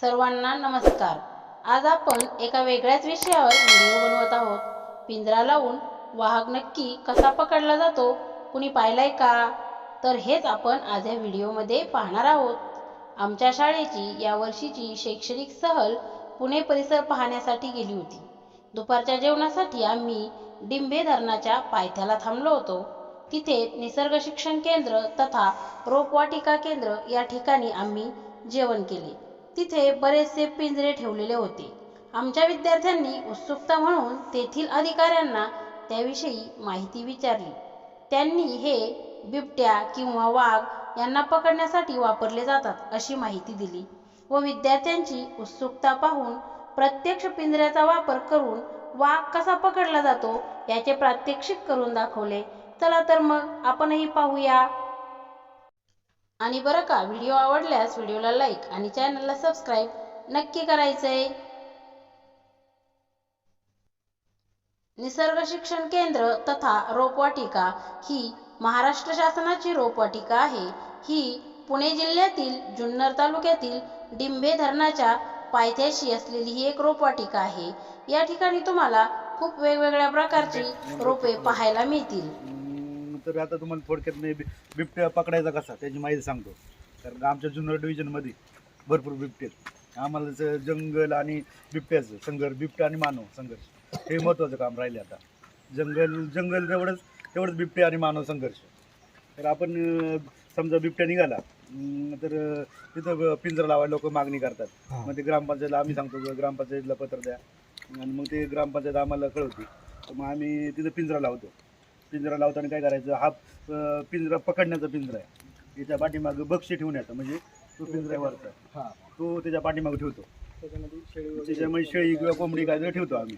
सर्वांना नमस्कार. आज आपण एका वेगळ्याच विषयावर व्हिडिओ बनवत आहोत. पिंजरा लावून वाहक नक्की कसा पकडला जातो कुणी पाहिलाय का? तर हेच आपण आज या व्हिडिओमध्ये पाहणार आहोत. आमच्या शाळेची यावर्षीची शैक्षणिक सहल पुणे परिसर पाहण्यासाठी गेली होती. दुपारच्या जेवणासाठी आम्ही डिंबे धरणाच्या पायथ्याला थांबलो होतो. तिथे निसर्ग शिक्षण केंद्र तथा रोपवाटिका केंद्र या ठिकाणी आम्ही जेवण केले. तिथे बरेचसे पिंजरे ठेवलेले होते. आमच्या विद्यार्थ्यांनी उत्सुकता म्हणून तेथील अधिकाऱ्यांना त्याविषयी माहिती विचारली. त्यांनी हे बिबट्या किंवा वाघ यांना पकडण्यासाठी वापरले जातात अशी माहिती दिली व विद्यार्थ्यांची उत्सुकता पाहून प्रत्यक्ष पिंजऱ्याचा वापर करून वाघ कसा पकडला जातो याचे प्रात्यक्षिक करून दाखवले. चला तर मग आपणही पाहूया. आणि बरं का व्हिडिओ आवडल्यास व्हिडिओला लाईक आणि चॅनलला सबस्क्राईब नक्की करायचंय. निसर्ग शिक्षण केंद्र तथा रोपवाटिका ही महाराष्ट्र शासनाची रोपवाटिका आहे. ही पुणे जिल्ह्यातील जुन्नर तालुक्यातील डिंभे धरणाच्या पायथ्याशी असलेली ही एक रोपवाटिका आहे. या ठिकाणी तुम्हाला खूप वेगवेगळ्या प्रकारची रोपे पाहायला मिळतील. तर आता तुम्हाला थोडक्यात मी बि- बिबट्या पकडायचा कसा? त्याची माहिती सांगतो. कारण आमच्या जुन्नर डिव्हिजनमध्ये भरपूर बिबटे आहेत. आम्हाला ज- जंगल आणि बिबट्याचं संघर्ष बिबट्या आणि मानव संघर्ष हे महत्त्वाचं काम राहिले आता. जंगल जंगल तेवढंच तेवढंच बिबटे आणि मानव संघर्ष. तर आपण अं, समजा बिबट्या निघाला अं, तर अं, तिथं ब- पिंजरा लावायला लोक मागणी करतात. मग ते ग्रामपंचायतला आम्ही सांगतो की ग्रामपंचायतीला पत्र द्या. आणि मग ते ग्रामपंचायत आम्हाला कळवते. तर मग आम्ही तिथं पिंजरा लावतो. पिंजरा लावताना काय करायचं? हा अं, पिंजरा पकडण्याचा पिंजरा आहे. याच्या पाठीमागं बक्षी ठेवून येतं म्हणजे तो पिंजरा वरचा. तो त्याच्या पाठीमागं ठेवतो. त्याच्यामध्ये शेळी किंवा कोंबडी काय तरी ठेवतो आम्ही.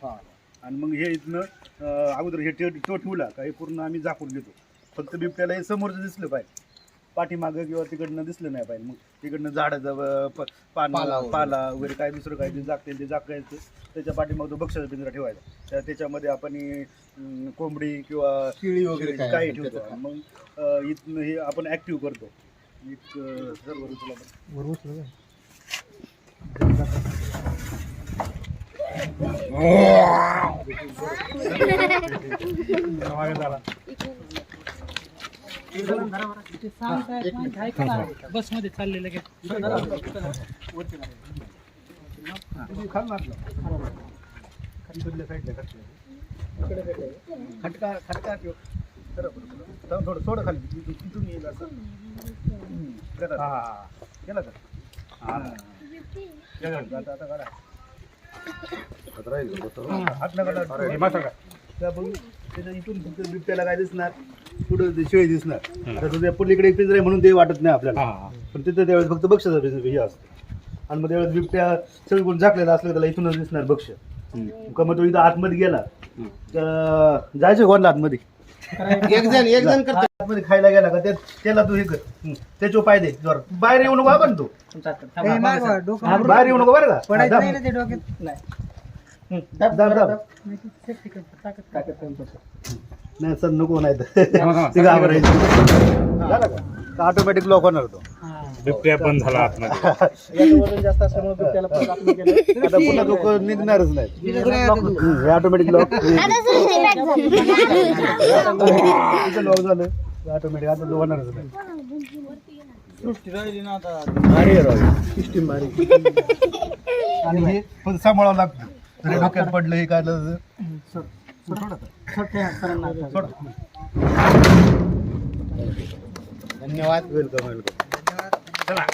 आणि मग हे इथनं अं, अगोदर हे तो ठेवला का हे पूर्ण आम्ही झाकून घेतो. फक्त बिबट्याला हे समोरचं दिसलं पाहिजे. पाठीमागं किंवा तिकडनं दिसलं नाही पाहिजे. मग तिकडनं झाडाचं अं, प- पान पाला वगैरे. काय दुसरं काय जे जागतील ते जागायचं त्याच्या पाठीमागं तो बक्षाचा पिंजरा ठेवायचा. त्या त्याच्यामध्ये आपण कोंबडी किंवा शिळी वगैरे काय काही ठेवतो. मग इथनं हे आपण ऍक्टिव्ह करतो. सर्व ऋतूला पण. बसमध्ये चाललेलं काय खटका खटका थोडं थोडं खाली तिथून येईल असं. केलं का? आता काढा. हात त्याच्या इथून बिबट्याला काय दिसणार पुढे शेळी दिसणार. आता तुझ्या पलीकडे एक पिंजरा आहे म्हणून ते वाटत नाही आपल्याला. पण तिथं त्यावेळेस फक्त बक्षाचा पिंजरा हे असतं. आणि मग त्यावेळेस बिबट्या सगळी कोण झाकलेला असलं त्याला इथूनच दिसणार बक्ष. का मग तो इथं आतमध्ये गेला. तर जायचं कोणला आतमध्ये? एक जण एक जण करतो आतमध्ये खायला गेला का त्या- त्याला तू हे कर. हं. त्याच्यावर पाय दे. जोर. बाहेर येऊ नको आपण तू. बाहेर येऊ नको बरं का. दाब. हं. दाब, दाब, दाब. नाही सर नको नाही तर ते घाबरायचं. ऑटोमॅटिक लॉक होणार तो? बिबट्या पण झाला आतमध्ये. आता पुन्हा लोक निघणारच नाही हे ऑटोमॅटिक लॉक लॉक झालं. ऑटोमॅटिक आता तो होणारच नाही. आणि हे पण सांभाळावं लागतं. डोक्यात पडलं हे काय तर- सोड. धन्यवाद. वेलकम वेलकम चला.